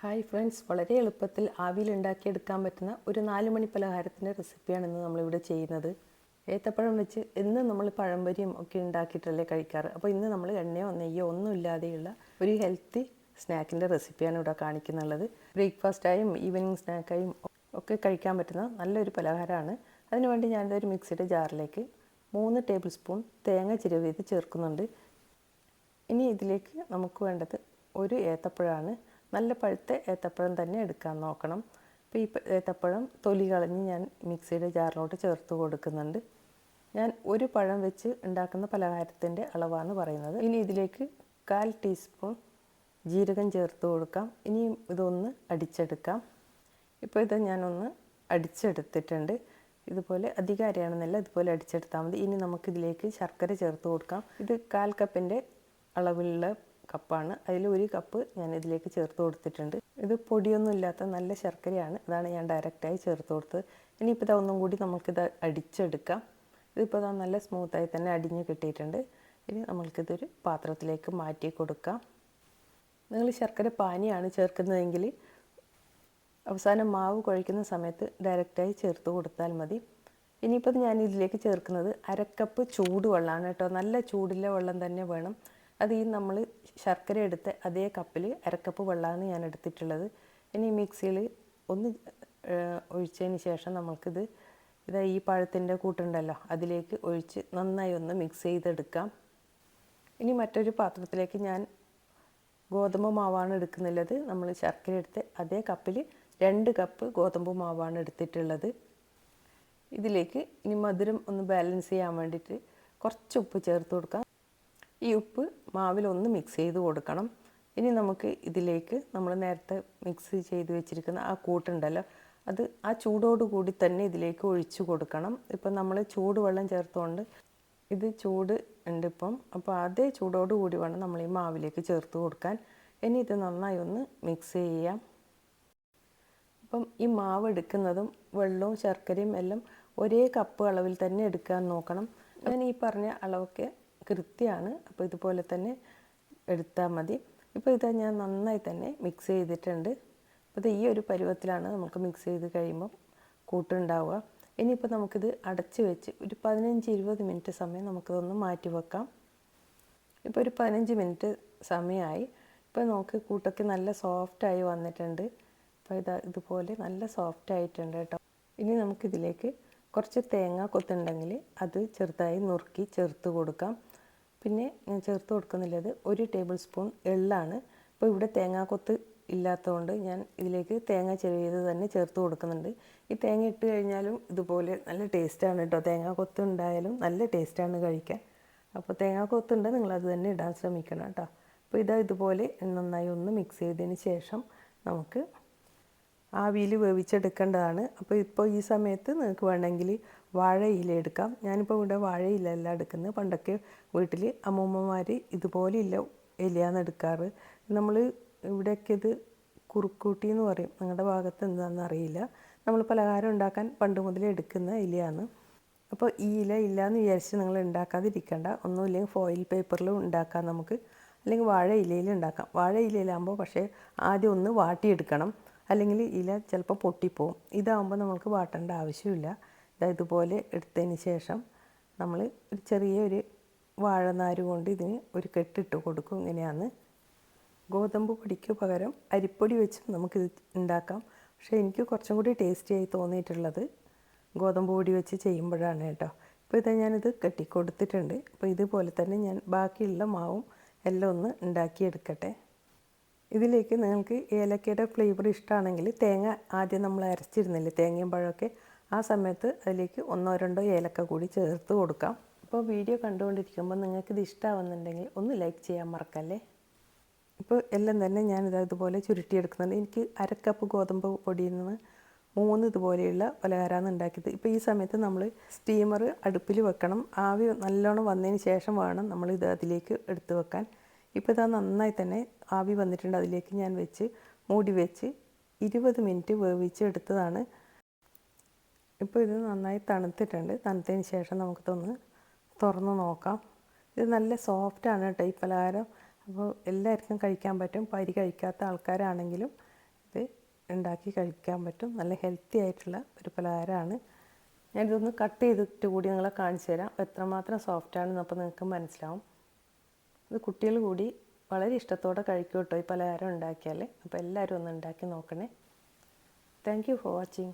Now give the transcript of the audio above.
Hi friends. വളരെ എളുപ്പത്തിൽ ആവിയിൽ ഉണ്ടാക്കിയെടുക്കാൻ പറ്റുന്ന ഒരു നാല് മണി പലഹാരത്തിന്റെ റെസിപ്പിയാണ് ഇന്ന് നമ്മളിവിടെ ചെയ്യുന്നത്. ഏത്തപ്പഴം വെച്ച് ഇന്ന് നമ്മൾ പഴംപൊരിയും ഒക്കെ ഉണ്ടാക്കിയിട്ടല്ലേ കഴിക്കാറ്. അപ്പോൾ ഇന്ന് നമ്മൾ എണ്ണയോ നെയ്യോ ഒന്നും ഇല്ലാതെയുള്ള ഒരു ഹെൽത്തി സ്നാക്കിന്റെ റെസിപ്പിയാണ് ഇവിടെ കാണിക്കുന്നുള്ളത്. ബ്രേക്ക്ഫാസ്റ്റായും ഈവനിങ് സ്നാക്കായും ഒക്കെ കഴിക്കാൻ പറ്റുന്ന നല്ലൊരു പലഹാരമാണ്. അതിനുവേണ്ടി ഞാനിതൊരു മിക്സിയുടെ ജാറിലേക്ക് മൂന്ന് ടേബിൾ സ്പൂൺ തേങ്ങ ചിരവിയത് ചേർക്കുന്നുണ്ട്. ഇനി ഇതിലേക്ക് നമുക്ക് വേണ്ടത് ഒരു ഏത്തപ്പഴമാണ്. നല്ല പഴുത്ത ഏത്തപ്പഴം തന്നെ എടുക്കാൻ നോക്കണം. അപ്പോൾ ഈ ഏത്തപ്പഴം തൊലി കളഞ്ഞ് ഞാൻ മിക്സിയുടെ ജാറിലോട്ട് ചേർത്ത് കൊടുക്കുന്നുണ്ട്. ഞാൻ ഒരു പഴം വെച്ച് ഉണ്ടാക്കുന്ന പലഹാരത്തിന്റെ അളവാണ് പറയുന്നത്. ഇനി ഇതിലേക്ക് കാൽ ടീസ്പൂൺ ജീരകം ചേർത്ത് കൊടുക്കാം. ഇനിയും ഇതൊന്ന് അടിച്ചെടുക്കാം. ഇപ്പോൾ ഇത് ഞാനൊന്ന് അടിച്ചെടുത്തിട്ടുണ്ട്. ഇതുപോലെ അധികം അരിയാണെന്നല്ല ഇതുപോലെ അടിച്ചെടുത്താൽ മതി. ഇനി നമുക്കിതിലേക്ക് ശർക്കര ചേർത്ത് കൊടുക്കാം. ഇത് കാൽ കപ്പിന്റെ അളവിലുള്ള കപ്പാണ്. അതിൽ ഒരു കപ്പ് ഞാൻ ഇതിലേക്ക് ചേർത്ത് കൊടുത്തിട്ടുണ്ട്. ഇത് പൊടിയൊന്നും ഇല്ലാത്ത നല്ല ശർക്കരയാണ്. ഇതാണ് ഞാൻ ഡയറക്റ്റായി ചേർത്ത് കൊടുത്തത്. ഇനിയിപ്പോൾ ഇതൊന്നും കൂടി നമുക്കിത് അടിച്ചെടുക്കാം. ഇതിപ്പോൾ ഇതാ നല്ല സ്മൂത്തായി തന്നെ അടിഞ്ഞ് കിട്ടിയിട്ടുണ്ട്. ഇനി നമ്മൾക്കിതൊരു പാത്രത്തിലേക്ക് മാറ്റി കൊടുക്കാം. നിങ്ങൾ ശർക്കര പാനിയാണ് ചേർക്കുന്നതെങ്കിൽ അവസാനം മാവ് കുഴയ്ക്കുന്ന സമയത്ത് ഡയറക്റ്റായി ചേർത്ത് കൊടുത്താൽ മതി. ഇനിയിപ്പോൾ ഞാൻ ഇതിലേക്ക് ചേർക്കുന്നത് അരക്കപ്പ് ചൂടുവെള്ളമാണ് കേട്ടോ. നല്ല ചൂടുള്ള വെള്ളം തന്നെ വേണം. അത് ഈ നമ്മൾ ശർക്കര എടുത്ത് അതേ കപ്പിൽ അരക്കപ്പ് വെള്ളമാണ് ഞാൻ എടുത്തിട്ടുള്ളത്. ഇനി മിക്സിയിൽ ഒന്ന് ഒഴിച്ചതിന് ശേഷം നമുക്കിത് ഇതാ ഈ പഴത്തിന്റെ കൂട്ടുണ്ടല്ലോ അതിലേക്ക് ഒഴിച്ച് നന്നായി ഒന്ന് മിക്സ് ചെയ്തെടുക്കാം. ഇനി മറ്റൊരു പാത്രത്തിലേക്ക് ഞാൻ ഗോതമ്പ് മാവാണ് എടുക്കുന്നുള്ളത്. നമ്മൾ ശർക്കര എടുത്ത് അതേ കപ്പിൽ രണ്ട് കപ്പ് ഗോതമ്പ് മാവാണ് എടുത്തിട്ടുള്ളത്. ഇതിലേക്ക് ഇനി മധുരം ഒന്ന് ബാലൻസ് ചെയ്യാൻ വേണ്ടിയിട്ട് കുറച്ച് ഉപ്പ് ചേർത്ത് കൊടുക്കാം. ഈ ഉപ്പ് മാവിലൊന്ന് മിക്സ് ചെയ്ത് കൊടുക്കണം. ഇനി നമുക്ക് ഇതിലേക്ക് നമ്മൾ നേരത്തെ മിക്സ് ചെയ്ത് വെച്ചിരിക്കുന്ന ആ കൂട്ടുണ്ടല്ലോ അത് ആ ചൂടോടുകൂടി തന്നെ ഇതിലേക്ക് ഒഴിച്ചു കൊടുക്കണം. ഇപ്പം നമ്മൾ ചൂടുവെള്ളം ചേർത്തുകൊണ്ട് ഇത് ചൂട് ഉണ്ട് ഇപ്പം. അപ്പോൾ അതേ ചൂടോടുകൂടി വേണം നമ്മൾ ഈ മാവിലേക്ക് ചേർത്ത് കൊടുക്കാൻ. ഇനി ഇത് നന്നായി ഒന്ന് മിക്സ് ചെയ്യാം. അപ്പം ഈ മാവ് എടുക്കുന്നതും വെള്ളവും ശർക്കരയും എല്ലാം ഒരേ കപ്പ് അളവിൽ തന്നെ എടുക്കാൻ നോക്കണം. ഞാൻ ഈ പറഞ്ഞ അളവൊക്കെ കൃത്യമാണ് അപ്പോൾ ഇതുപോലെ തന്നെ എടുത്താൽ മതി. ഇപ്പോൾ ഇത് ഞാൻ നന്നായി തന്നെ മിക്സ് ചെയ്തിട്ടുണ്ട്. അപ്പോൾ ഈ ഒരു പരുവത്തിലാണ് നമുക്ക് മിക്സ് ചെയ്ത് കഴിയുമ്പം കൂട്ടുണ്ടാവുക. ഇനിയിപ്പോൾ നമുക്കിത് അടച്ച് വെച്ച് ഒരു പതിനഞ്ച് ഇരുപത് മിനിറ്റ് സമയം നമുക്കിതൊന്ന് മാറ്റി വെക്കാം. ഇപ്പോൾ ഒരു പതിനഞ്ച് മിനിറ്റ് സമയമായി ഇപ്പോൾ നമുക്ക് കൂട്ടൊക്കെ നല്ല സോഫ്റ്റായി വന്നിട്ടുണ്ട്. അപ്പോൾ ഇത് ഇതുപോലെ നല്ല സോഫ്റ്റ് ആയിട്ടുണ്ട് കേട്ടോ. ഇനി നമുക്കിതിലേക്ക് കുറച്ച് തേങ്ങ കൊത്തുണ്ടെങ്കിൽ അത് ചെറുതായി നുറുക്കി ചേർത്ത് കൊടുക്കാം. പിന്നെ ഞാൻ ചേർത്ത് കൊടുക്കുന്നുള്ളത് ഒരു ടേബിൾ സ്പൂൺ എള്ളാണ്. ഇപ്പോൾ ഇവിടെ തേങ്ങാക്കൊത്ത് ഇല്ലാത്തതുകൊണ്ട് ഞാൻ ഇതിലേക്ക് തേങ്ങ ചെറിയത് തന്നെ ചേർത്ത് കൊടുക്കുന്നുണ്ട്. ഈ തേങ്ങ ഇട്ട് കഴിഞ്ഞാലും ഇതുപോലെ നല്ല ടേസ്റ്റാണ് കേട്ടോ. തേങ്ങാക്കൊത്ത് ഉണ്ടായാലും നല്ല ടേസ്റ്റാണ് കഴിക്കാൻ. അപ്പോൾ തേങ്ങാക്കൊത്തുണ്ട് നിങ്ങളത് തന്നെ ഇടാൻ ശ്രമിക്കണം കേട്ടോ. അപ്പോൾ ഇതാ ഇതുപോലെ നന്നായി ഒന്ന് മിക്സ് ചെയ്തതിന് ശേഷം നമുക്ക് ആവിയിൽ വേവിച്ചെടുക്കേണ്ടതാണ്. അപ്പോൾ ഇപ്പോൾ ഈ സമയത്ത് നിങ്ങൾക്ക് വേണമെങ്കിൽ വാഴയില എടുക്കാം. ഞാനിപ്പോൾ ഇവിടെ വാഴയില അല്ല എടുക്കുന്നത്. പണ്ടൊക്കെ വീട്ടിൽ അമ്മൂമ്മമാർ ഇതുപോലെ ഇല്ല ഇലയാണ് എടുക്കാറ്. നമ്മൾ ഇവിടെയൊക്കെ ഇത് കുറുക്കൂട്ടി എന്ന് പറയും. നിങ്ങളുടെ ഭാഗത്ത് എന്താണെന്ന് അറിയില്ല. നമ്മൾ പലഹാരം ഉണ്ടാക്കാൻ പണ്ട് മുതൽ എടുക്കുന്ന ഇലയാണ്. അപ്പോൾ ഈ ഇല ഇല്ല എന്ന് വിചാരിച്ച് നിങ്ങൾ ഉണ്ടാക്കാതിരിക്കേണ്ട. ഒന്നുമില്ലെങ്കിൽ ഫോയിൽ പേപ്പറിലും ഉണ്ടാക്കാം നമുക്ക്. അല്ലെങ്കിൽ വാഴ ഇലയിൽ ഉണ്ടാക്കാം. വാഴ ഇലയിലാകുമ്പോൾ പക്ഷേ ആദ്യം ഒന്ന് വാട്ടിയെടുക്കണം. അല്ലെങ്കിൽ ഇല ചിലപ്പോൾ പൊട്ടിപ്പോവും. ഇതാവുമ്പോൾ നമുക്ക് വാട്ടേണ്ട ആവശ്യമില്ല. ഇതാ ഇതുപോലെ എടുത്തതിന് ശേഷം നമ്മൾ ഒരു ചെറിയൊരു വാഴനാര് കൊണ്ട് ഇതിന് ഒരു കെട്ടിട്ട് കൊടുക്കും. ഇങ്ങനെയാണ് ഗോതമ്പ് പൊടിക്ക് പകരം അരിപ്പൊടി വെച്ചും നമുക്കിത് ഉണ്ടാക്കാം. പക്ഷേ എനിക്ക് കുറച്ചും കൂടി ടേസ്റ്റിയായി തോന്നിയിട്ടുള്ളത് ഗോതമ്പ് പൊടി വെച്ച് ചെയ്യുമ്പോഴാണ് കേട്ടോ. ഇപ്പോൾ ഇത് ഞാനിത് കെട്ടിക്കൊടുത്തിട്ടുണ്ട്. അപ്പോൾ ഇതുപോലെ തന്നെ ഞാൻ ബാക്കിയുള്ള മാവും എല്ലാം ഒന്ന് ഉണ്ടാക്കിയെടുക്കട്ടെ. ഇതിലേക്ക് നിങ്ങൾക്ക് ഏലക്കയുടെ ഫ്ലേവർ ഇഷ്ടമാണെങ്കിൽ തേങ്ങ ആദ്യം നമ്മൾ അരച്ചിരുന്നില്ലേ തേങ്ങയും പഴമൊക്കെ ആ സമയത്ത് അതിലേക്ക് ഒന്നോ രണ്ടോ ഏലക്ക കൂടി ചേർത്ത് കൊടുക്കാം. ഇപ്പോൾ വീഡിയോ കണ്ടുകൊണ്ടിരിക്കുമ്പോൾ നിങ്ങൾക്ക് ഇത് ഇഷ്ടമാവുന്നുണ്ടെങ്കിൽ ഒന്ന് ലൈക്ക് ചെയ്യാൻ മറക്കല്ലേ? ഇപ്പോൾ എല്ലാം തന്നെ ഞാനിത് ഇതുപോലെ ചുരുട്ടിയെടുക്കുന്നുണ്ട്. എനിക്ക് അരക്കപ്പ് ഗോതമ്പ് പൊടിയിൽ നിന്ന് മൂന്ന് ഇതുപോലെയുള്ള പലഹാരമാണ് ഉണ്ടാക്കിയത്. ഇപ്പോൾ ഈ സമയത്ത് നമ്മൾ സ്റ്റീമർ അടുപ്പിൽ വെക്കണം. ആവി നല്ലോണം വന്നതിന് ശേഷം വേണം നമ്മൾ ഇത് അതിലേക്ക് എടുത്ത് വെക്കാൻ. ഇപ്പോൾ ഇതാ നന്നായി തന്നെ ആവി വന്നിട്ടുണ്ട്. അതിലേക്ക് ഞാൻ വെച്ച് മൂടി വെച്ച് ഇരുപത് മിനിറ്റ് വേവിച്ച് എടുത്തതാണ് ഇപ്പോൾ ഇത് നന്നായി തണുത്തിട്ടുണ്ട്. തണുത്തതിന് ശേഷം നമുക്കിതൊന്ന് തുറന്ന് നോക്കാം. ഇത് നല്ല സോഫ്റ്റാണ് കേട്ടോ ഈ പലഹാരം. അപ്പോൾ എല്ലാവർക്കും കഴിക്കാൻ പറ്റും. പരി കഴിക്കാത്ത ആൾക്കാരാണെങ്കിലും ഇത് ഉണ്ടാക്കി കഴിക്കാൻ പറ്റും. നല്ല ഹെൽത്തി ആയിട്ടുള്ള ഒരു പലഹാരമാണ്. ഞാനിതൊന്ന് കട്ട് ചെയ്തിട്ട് കൂടി നിങ്ങളെ കാണിച്ചു തരാം. എത്രമാത്രം സോഫ്റ്റാണെന്ന് അപ്പോൾ നിങ്ങൾക്ക് മനസ്സിലാവും. ഇത് കുട്ടികൾ കൂടി വളരെ ഇഷ്ടത്തോടെ കഴിക്കും കേട്ടോ ഈ പലഹാരം ഉണ്ടാക്കിയാൽ അപ്പോൾ എല്ലാവരും ഒന്ന് ഉണ്ടാക്കി നോക്കണേ. Thank you for watching